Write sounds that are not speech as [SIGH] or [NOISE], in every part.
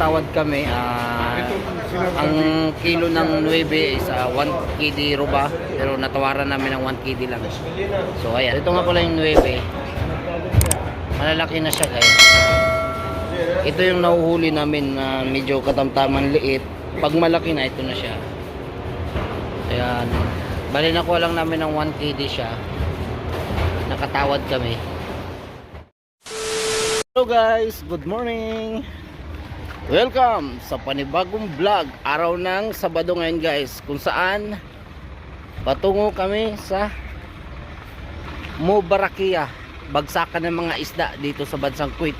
Tawad kami, ah, ang kilo ng 9 is ah, 1 KD ruba, pero natawaran namin ng 1 KD lang. So ayan, ito nga pala yung 9. Malalaki na siya guys. Ito yung nahuhuli namin na medyo katamtaman liit. Pag malaki na, ito na siya. Ayan. Bali nakuha lang namin ng 1 KD siya. Nakatawad kami. Hello guys, good morning. Welcome sa panibagong vlog. Araw ng Sabado ngayon guys. Kung saan patungo kami sa Mubarakia. Bagsakan ng mga isda dito sa bansang Kuwait.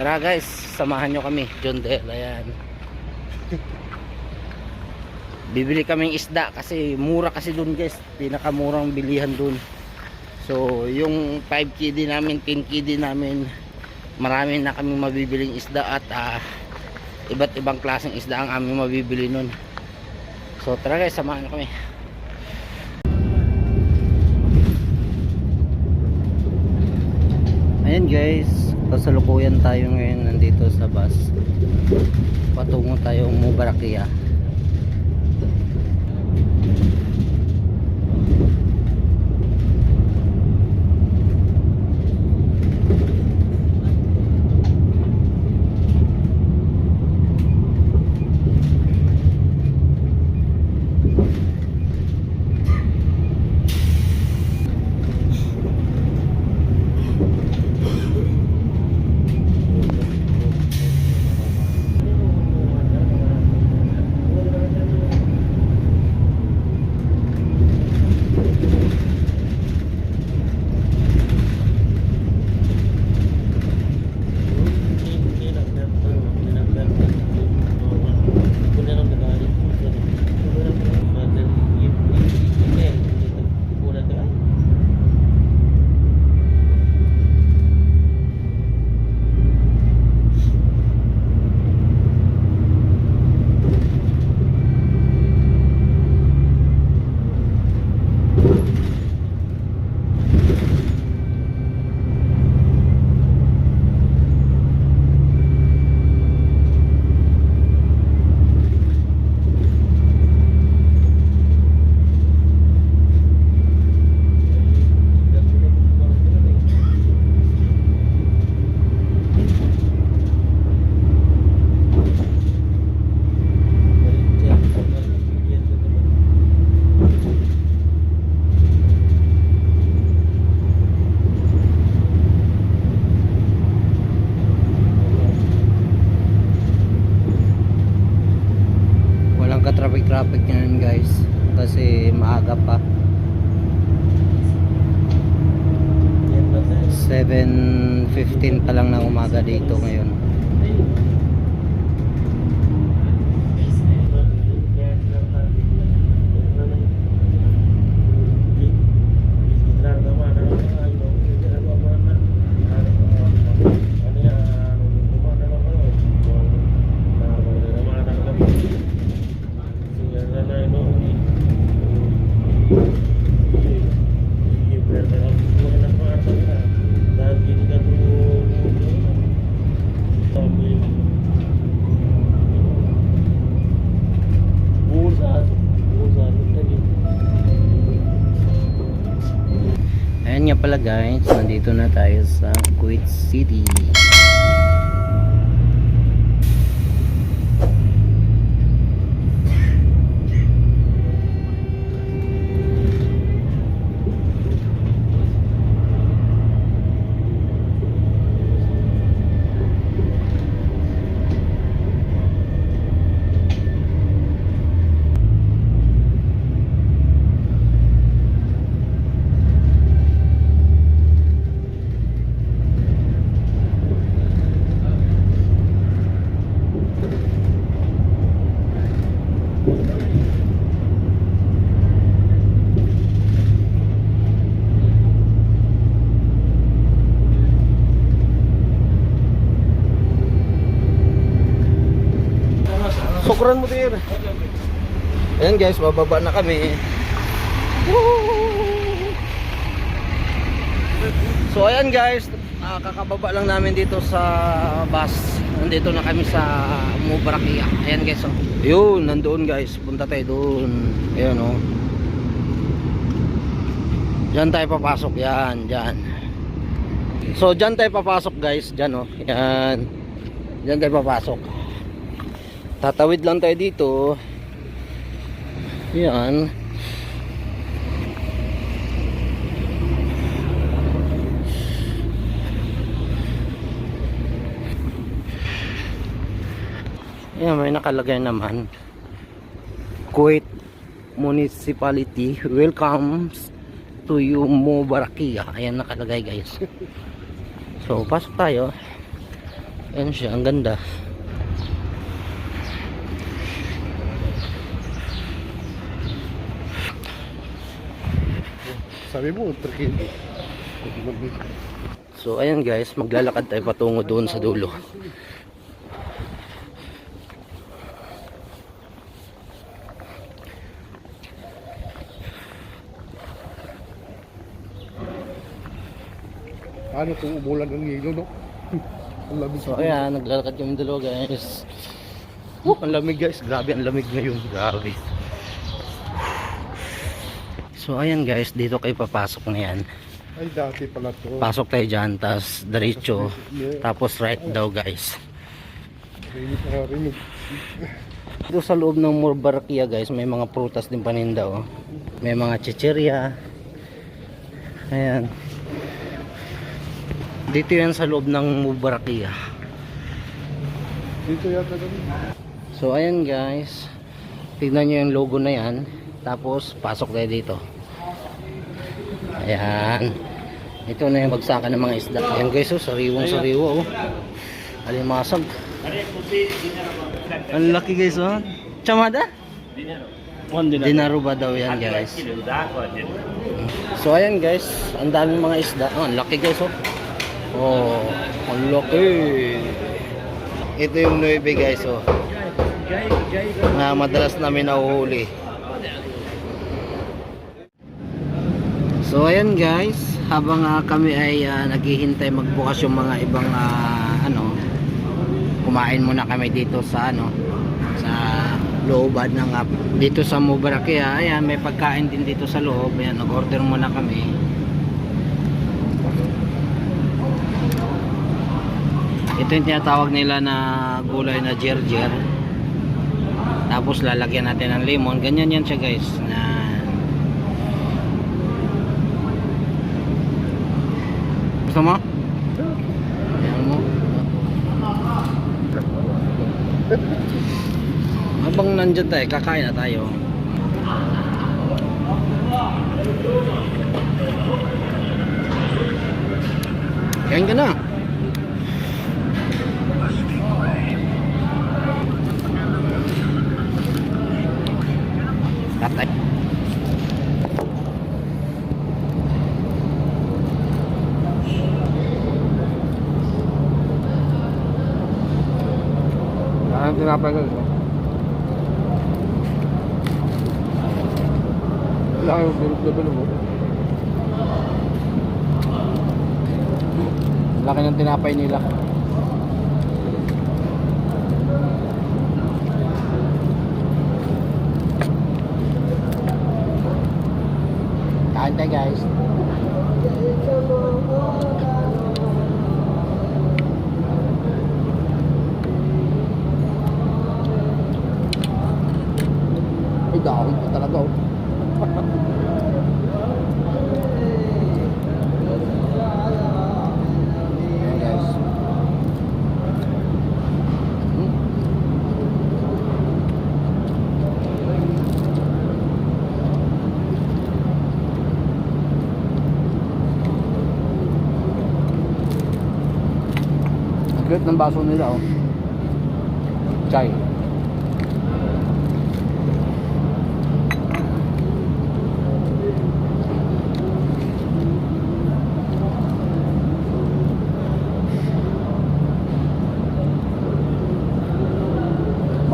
Tara guys. Samahan nyo kami. John Del ayan. [LAUGHS] Bibili kaming isda kasi mura kasi dun guys. Pinakamurang bilihan dun. So yung 5 KD namin 10 KD namin marami na kaming mabibiling isda at ah, iba't ibang klaseng isda ang aming mabibili nun. So tara guys samahan kami. Ayan guys. Kasalukuyan tayo ngayon nandito sa bus. Patungo tayong Mubarakia traffic ngayon guys. Kasi maaga pa. 7.15 pa lang ng umaga dito ngayon pala guys, nandito na tayo sa Kuwait City. Sukran mo dir. Ayan guys, bababa na kami. So ayan guys, ah, kakababa lang namin dito sa bus. Nandito na kami sa Mubarakia. Ayan guys, oh. Yun, nandoon guys. Punta tayo doon. Ayan, oh. Diyan tayo papasok. Yan, diyan. So, diyan tayo papasok guys. Diyan, oh. Yan. Diyan tayo papasok. Tatawid lang tayo dito. Yan. Yan, may nakalagay naman. Kuwait Municipality welcomes to you Mubarakia. Ayan nakalagay guys. So, pasok tayo. Ayan siya, ang ganda. Sabi mo, trikin. So, ayan guys, maglalakad tayo patungo doon sa dulo. Ano kung umulan ng yelo, no? [LAUGHS] Ang lamig. So, ayan, naglalakad kami dalawa guys. Oh, ang lamig guys. Grabe, ang lamig ngayon. Grabe. So, ayan guys, dito kayo papasok na yan. Ay, dati pala to. Pasok tayo dyan, tapos diretso. Tapos right daw guys. Rinig na rinig. Dito sa loob ng Murbarkia guys, may mga prutas din paninda oh. May mga chichirya. Ayan. Dito yan sa loob ng Murbarkia. Dito yata. So ayan guys. Tignan nyo yung logo na yan. Tapos pasok tayo dito. Ayan. Ito na yung bagsakan ng mga isda. Ayan guys, oh, sariwang sariwa oh. Alimasag. Ang laki guys oh. Chamada? Dinaro ba daw yan guys? So ayan guys, ang daming mga isda. Oh, ang laki guys oh. Oh, ang laki. Ito yung 9 guys oh. Na madalas namin nahuhuli. So ayan guys, habang ah, kami ay ah, naghihintay magbukas yung mga ibang ah, ano, kumain muna kami dito sa ano, sa looban ng ah, dito sa Mubarakia. Ayan, may pagkain din dito sa loob. Ayan, nag-order muna kami. Ito yung tinatawag nila na gulay na gerger. Tapos lalagyan natin ng lemon. Ganyan yan siya guys. Na Gusto mo? Habang nandyan tayo, kakain na tayo. Kain ka na. Tatay. Ang tinapay ko. Wala kayong bilog-bilog mo. Laki ng tinapay nila. Kain guys. Ay, Ang cute ng baso nila oh. Chai.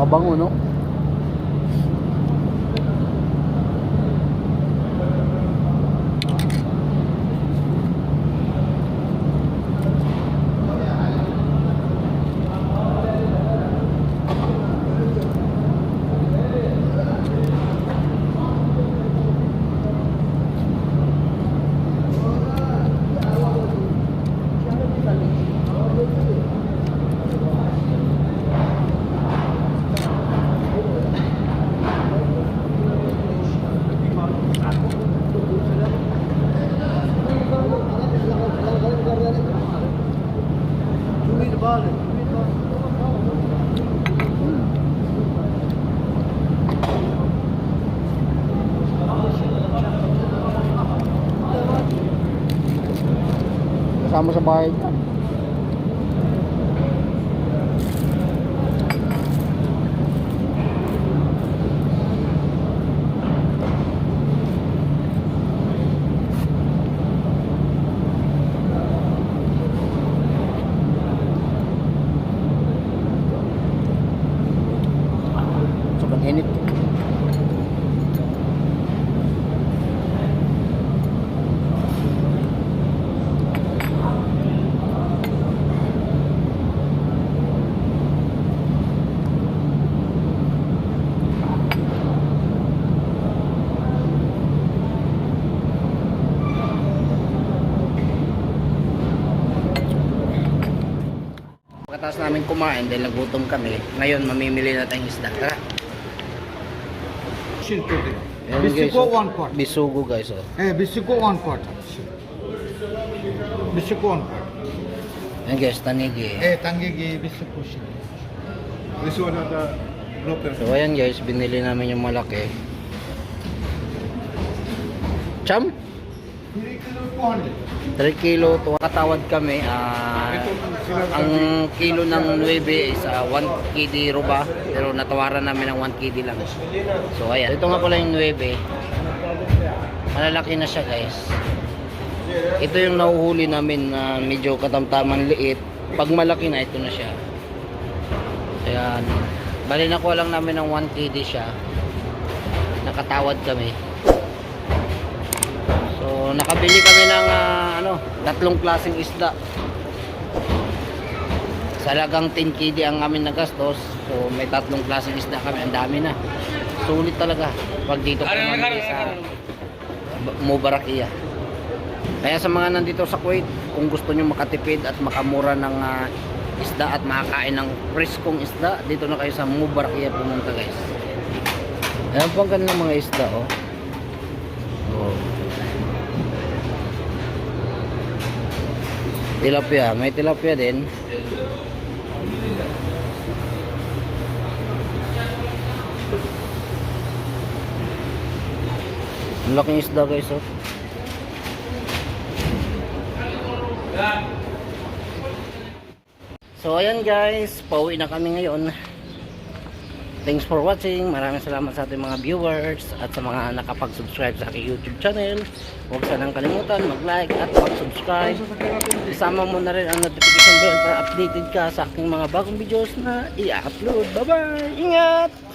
Mabango no? Mo sa bahay dyan. Sobrang init. Pagkatapos namin kumain dahil nagutom kami, ngayon mamimili na tayong isda. Tara. She'll guys, oh. one pot. Bisugo guys oh. Eh, bisugo one pot. Bisugo one pot. Ayan guys, tanigi. Eh, tangigi bisugo siya. This one at the broker. So ayan guys, binili namin yung malaki. Cham? 3 kilo to katawad kami. ah, ang kilo ng 9 is ah, 1 kg ruba pero natawaran namin ng 1 kg lang. So ayan, ito nga pala yung 9. Malalaki na siya guys. Ito yung nahuhuli namin na medyo katamtaman liit. Pag malaki na ito na siya. Ayan. Bali nakuha lang namin ng 1 kg siya. Nakatawad kami. So, nakabili kami ng ah, ano, tatlong klaseng isda. Salagang 10 kg ang amin nagastos. So, may tatlong klaseng isda kami. Ang dami na. Sulit talaga. Pag dito ka mamili sa Ba- Mubarakia. Kaya sa mga nandito sa Kuwait, kung gusto nyo makatipid at makamura ng ah, isda at makakain ng preskong isda, dito na kayo sa Mubarakia pumunta guys. Ayan po ang kanilang mga isda oh. oh. Tilapia, may tilapia din. Ang laking isda guys oh. So ayan guys, pauwi na kami ngayon. Thanks for watching. Maraming salamat sa ating mga viewers at sa mga nakapag-subscribe sa aking YouTube channel. Huwag sanang kalimutan mag-like at mag-subscribe. Isama mo na rin ang notification bell para updated ka sa aking mga bagong videos na i-upload. Bye-bye! Ingat!